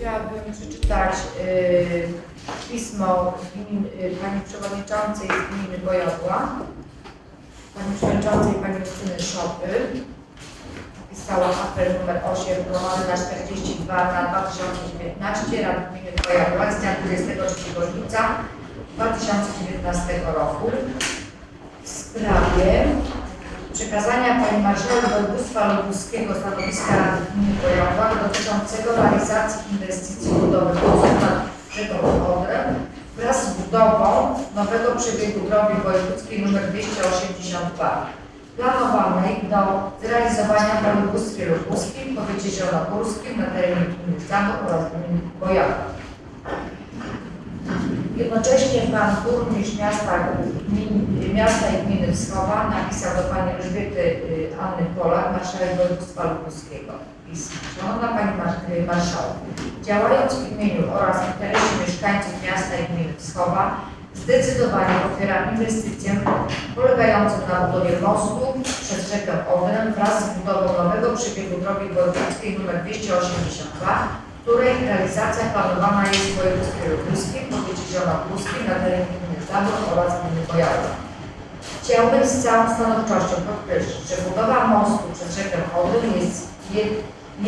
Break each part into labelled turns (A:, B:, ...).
A: Chciałabym przeczytać y, pismo gmin, y, Pani Przewodniczącej z Gminy Bojodła, Pani Przewodniczącej Pani Justyny Szopy. Napisała apel numer 8, promowany na 42 na 2019 Rady Gminy Bojodła z dnia 23 lipca 2019 roku w sprawie przekazania Pani Marszałek Województwa Lubuskiego stanowiska Gminy Bojanowa dotyczącego realizacji inwestycji budowy wozów nad rzeką Odrę wraz z budową nowego przebiegu drogi wojewódzkiej nr 282 planowanej do zrealizowania w województwie lubuskim, powiecie zielonogórskim na terenie gminy Zamok oraz gminy Bojanów. Jednocześnie pan burmistrz miasta, miasta i gminy Wschowa napisał do pani Elżbiety y, Anny Polak, marszałek województwa lubuskiego. Szanowna Pani y, Marszałek, działając w imieniu oraz w interesie mieszkańców miasta i gminy Wschowa, zdecydowanie popieram inwestycję polegającą na budowie mostu przez rzekę Odrę wraz z budową nowego przebiegu drogi wojewódzkiej nr 282 której realizacja planowana jest w województwie zielonogórskim na terenie gminy Zabór oraz gminy Bojarów. Chciałbym z całą stanowczością podkreślić, że budowa mostu przez rzekę Odrę jest jed-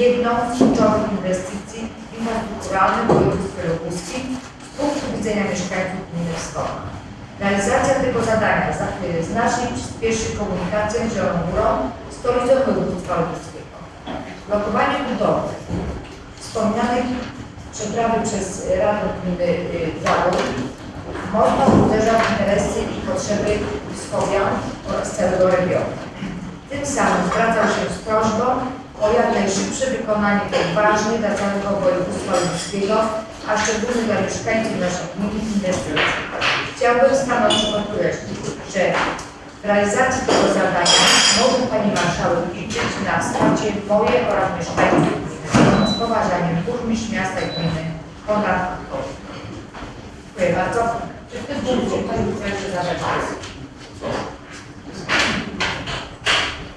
A: jedną z kluczowych inwestycji infrastrukturalnych w województwie lubuskim z punktu widzenia mieszkańców gminy Wschodniej. Realizacja tego zadania za- znacznie przyspieszy komunikację z Zieloną Górą, stolicą województwa lubuskiego. Blokowanie budowy wspomnianej przeprawy przez Radę Gminy y, Zabór mocno uderza w interesy i potrzeby wschowian oraz całego regionu. Tym samym zwracał się z prośbą o jak najszybsze wykonanie tej ważnej dla całego województwa lubuskiego, a szczególnie dla mieszkańców naszych gmin inwestycji. Chciałbym stanowczo podkreślić, że w realizacji tego zadania mogę Pani Marszałek liczyć na wsparcie moje oraz mieszkańców gminy. Z poważaniem burmistrz miasta i gminy Konrad. Dziękuję bardzo. Czy w tym punkcie Pani chce jeszcze zabrać głos?